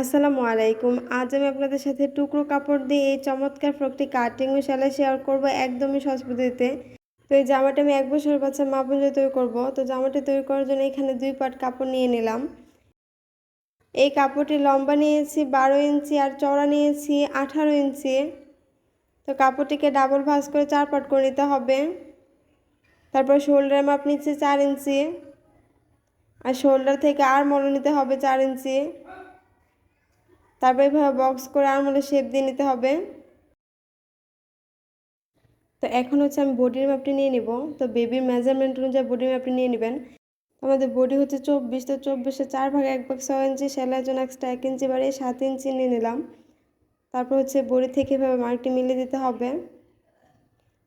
আসসালামু আলাইকুম। আজ আমি আপনাদের সাথে টুকরো কাপড় দিয়ে এই চমৎকার ফ্রকটি কাটিং ও সেলাই শেয়ার করব একদমই সহজ তো এই জামাটা আমি এক বছর বাচ্চা মা বোনদের তৈরি করব। তো জামাটি তৈরি করার জন্য এখানে দুই পাট কাপড় নিয়ে নিলাম। এই কাপড়টি লম্বা নিয়েছি, বারো ইঞ্চি আর চড়া নিয়েছি, আঠারো ইঞ্চি। তো কাপড়টিকে ডাবল ভাঁজ করে চার পাট করে নিতে হবে। তারপর শোল্ডার মাপ নিচ্ছি চার ইঞ্চি। আর শোল্ডার থেকে আর মনে নিতে হবে চার ইঞ্চি। তারপর এভাবে বক্স করে আরমোলে শেপ দিয়ে নিতে হবে। তো এখন হচ্ছে আমি বডির মাপটি নিয়ে নিব। তো বেবির মেজারমেন্ট অনুযায়ী বডির মাপটি নিয়ে নেবেন। আমাদের বডি হচ্ছে চব্বিশ, তো চব্বিশে চার ভাগে এক ভাগ ছয় ইঞ্চি সেলাইয়ের জন্য এক্সট্রা এক ইঞ্চি বাড়িয়ে সাত ইঞ্চি নিয়ে নিলাম। তারপর হচ্ছে বডি থেকে এভাবে মার্কটি মিলিয়ে দিতে হবে।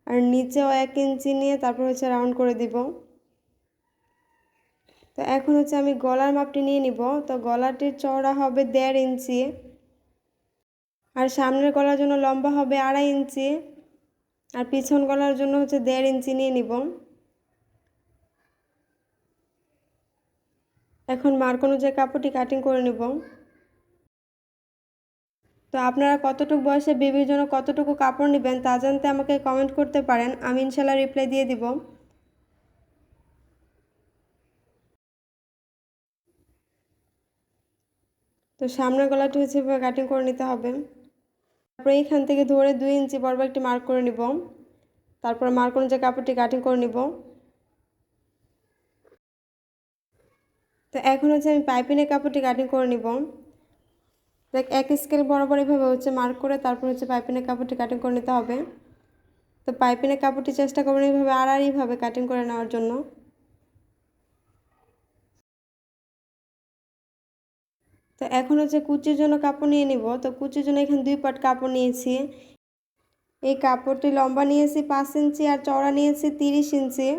আর নিচেও এক ইঞ্চি নিয়ে তারপর হচ্ছে রাউন্ড করে দিব। তো এখন হচ্ছে আমি গলার মাপটি নিয়ে নিব। তো গলাটির চওড়া হবে দেড় ইঞ্চি। আর সামনের গলার জন্য লম্বা হবে আড়াই ইঞ্চি। আর পিছন গলার জন্য হচ্ছে দেড় ইঞ্চি নিয়ে নিব। এখন মার্ক অনুযায়ী কাপড়টি কাটিং করে নিব। তো আপনারা কতটুকু বয়সে বেবির জন্য কতটুকু কাপড় নেবেন তা জানতে আমাকে কমেন্ট করতে পারেন, আমি ইনশাল্লাহ রিপ্লাই দিয়ে দিব। তো সামনের গলাটি হচ্ছে কাটিং করে নিতে হবে। তারপরে এইখান থেকে ধরে দুই ইঞ্চি বরাবর একটি মার্ক করে নিব। তারপর মার্ক অনুযায়ী কাপড়টি কাটিং করে নিব। তো এখন হচ্ছে আমি পাইপিনের কাপড়টি কাটিং করে নিব। দেখ, এক স্কেল বরাবর এভাবে হচ্ছে মার্ক করে তারপর হচ্ছে পাইপিনের কাপড়টি কাটিং করে নিতে হবে। তো পাইপিনের কাপড়টি চেষ্টা করবেন এইভাবে আড়াআড়িভাবে কাটিং করে নেওয়ার জন্য। তো এখন হচ্ছে কুচির জন্য কাপড় নিয়ে নিব। তো কুচির জন্য এখানে দুই পাট কাপড় নিয়েছি। এই কাপড়টি লম্বা নিয়েছি পাঁচ ইঞ্চি আর চওড়া নিয়েছি তিরিশ ইঞ্চি।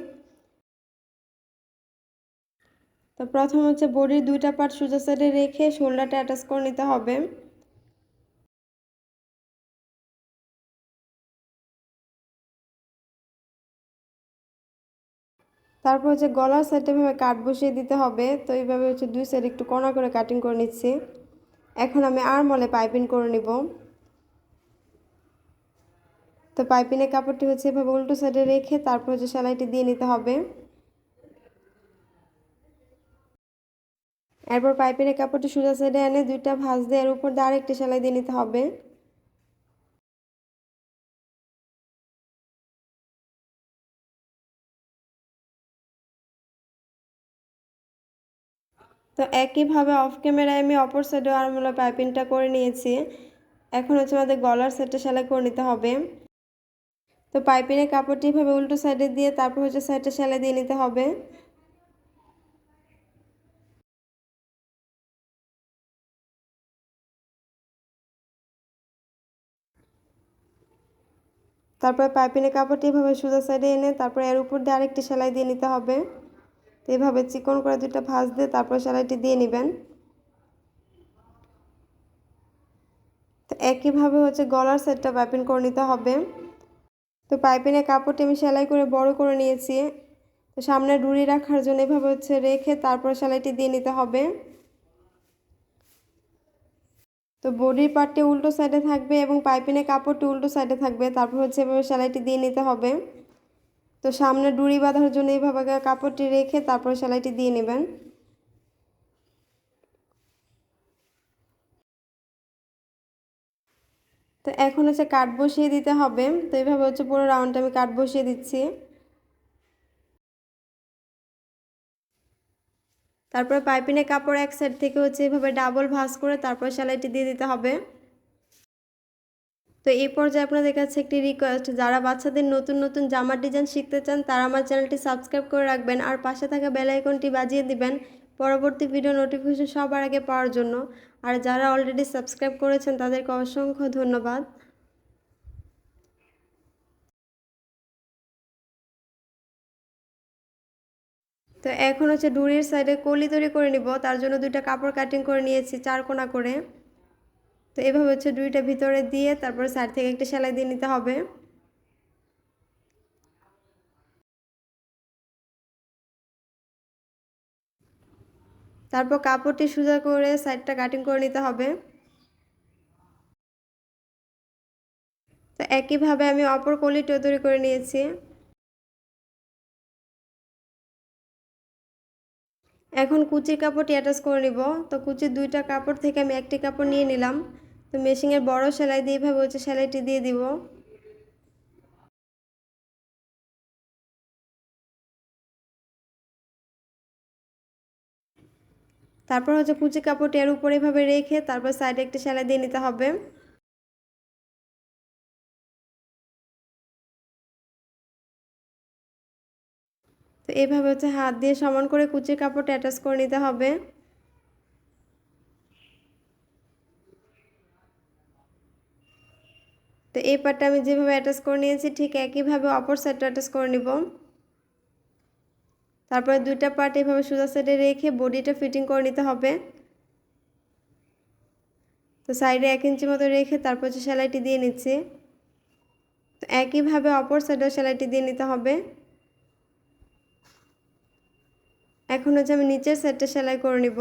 তো প্রথম হচ্ছে বডির দুইটা পার্ট সোজা সাইডে রেখে শোল্ডারটা অ্যাটাচ করে নিতে হবে। তারপর হচ্ছে গলার সাইডে এভাবে কাট বসিয়ে দিতে হবে। তো এইভাবে হচ্ছে দুই সাইড একটু কণা করে কাটিং করে নিচ্ছি। এখন আমি আর মলে পাইপিং করে নিব। তো পাইপিনের কাপড়টি হচ্ছে এভাবে উল্টো সাইডে রেখে তারপর হচ্ছে সেলাইটি দিয়ে নিতে হবে। এরপর পাইপিনের কাপড়টি সোজা সাইডে এনে দুইটা ভাঁজ দিয়ে এর উপর দিয়ে আরেকটি সেলাই দিয়ে নিতে হবে। তো একইভাবে অফ ক্যামেরায় আমি অপর সাইডে আরমোলা পাইপিংটা করে নিয়েছি। এখন হচ্ছে আমাদের গলার সেটটা সেলাই করে নিতে হবে। তো পাইপিনের কাপড়টি এভাবে উল্টো সাইডে দিয়ে, তারপর হচ্ছে সাইডটা সেলাই দিয়ে নিতে হবে। তারপরে পাইপিনের কাপড়টি এভাবে সোজা সাইডে এনে, তারপর এর উপর দিয়ে আরেকটি সেলাই দিয়ে নিতে হবে। তো এভাবে চিকন করে দুইটা ভাঁজ দিয়ে তারপর সেলাইটি দিয়ে নেবেন। তো একইভাবে হচ্ছে গলার সেটটা পাইপিং করে নিতে হবে। তো পাইপিনের কাপড়টি আমি সেলাই করে বড় করে নিয়েছি। তো সামনে ডুরি রাখার জন্য এভাবে হচ্ছে রেখে তারপর সেলাইটি দিয়ে নিতে হবে। তো বডির পার্টটি উল্টো সাইডে থাকবে এবং পাইপিনের কাপড়টি উল্টো সাইডে থাকবে। তারপর হচ্ছে এভাবে সেলাইটি দিয়ে নিতে হবে। তো সামনে ডুরি বাঁধার জন্য এইভাবে কাপড়টি রেখে তারপর সেলাইটি দিয়ে নেবেন। তো এখন হচ্ছে কাঠ বসিয়ে দিতে হবে। তো এইভাবে হচ্ছে পুরো রাউন্ডটা আমি কাঠ বসিয়ে দিচ্ছি। তারপরে পাইপিনে কাপড় এক সাইড থেকে হচ্ছে এভাবে ডাবল ভাঁজ করে তারপর সেলাইটি দিয়ে দিতে হবে। তো এই পর্যায়ে আপনাদের কাছে একটি রিকোয়েস্ট যারা বাচ্চাদের নতুন নতুন জামার ডিজাইন শিখতে চান, তারা আমার চ্যানেলটি সাবস্ক্রাইব করে রাখবেন আর পাশে থাকা বেল আইকনটি বাজিয়ে দিবেন পরবর্তী ভিডিও নোটিফিকেশন সবার আগে পাওয়ার জন্য। আর যারা অলরেডি সাবস্ক্রাইব করেছেন, তাদেরকে অসংখ্য ধন্যবাদ। তো এখন হচ্ছে ডুরির সাইডে কলি তৈরি করে নিব। তার জন্য দুইটা কাপড় কাটিং করে নিয়েছি, চার কোনা করে। তো এভাবে হচ্ছে দুইটা ভিতরে দিয়ে তারপরে সাইড থেকে একটা সেলাই দিয়ে নিতে হবে। তারপর কাপড়টি সোজা করে সাইডটা কাটিং করে নিতে হবে। তো একইভাবে আমি অপর কলিটিও তৈরি করে নিয়েছি। এখন কুচির কাপড়টি অ্যাটাচ করে নিব। তো কুচির দুইটা কাপড় থেকে আমি একটি কাপড় নিয়ে নিলাম। তো মেশিনের বড় সেলাই দিয়ে এভাবে হচ্ছে সেলাইটি দিয়ে দিব। তারপর হচ্ছে কুচি কাপড়টি এর উপরে এভাবে রেখে তারপর সাইডে একটি সেলাই দিয়ে নিতে হবে। তো এইভাবে হচ্ছে হাত দিয়ে সমান করে কুচির কাপড়টা অ্যাটাচ করে নিতে হবে। তো এই পার্টটা আমি যেভাবে অ্যাটাচ করে নিয়েছি, ঠিক একইভাবে অপর সাইডটা অ্যাটাচ করে নিব। তারপরে দুইটা পার্ট এভাবে সোজা সাইডে রেখে বডিটা ফিটিং করে নিতে হবে। তো সাইডে এক ইঞ্চি মতো রেখে তারপর হচ্ছে সেলাইটি দিয়ে নিচ্ছি। তো একইভাবে অপর সাইডেও সেলাইটি দিয়ে নিতে হবে। এখন হচ্ছে আমি নিচের সাইডটা সেলাই করে নিব।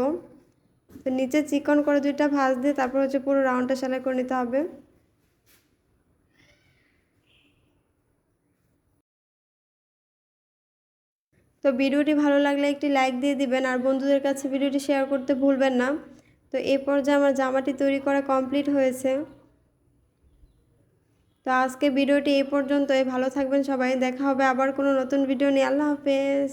তো নিচে চিকন করে দুইটা ভাঁজ দিয়ে তারপর হচ্ছে পুরো রাউন্ডটা সেলাই করে নিতে হবে। তো ভিডিওটি ভালো লাগলে একটি লাইক দিয়ে দিবেন আর বন্ধুদের কাছে ভিডিওটি শেয়ার করতে ভুলবেন না। তো এ পর্যায়ে আমার জামাটি তৈরি করা কমপ্লিট হয়েছে। তো আজকে ভিডিওটি এই পর্যন্তই। ভালো থাকবেন সবাই। দেখা হবে আবার কোনো নতুন ভিডিও নিয়ে। আল্লাহ হাফেজ।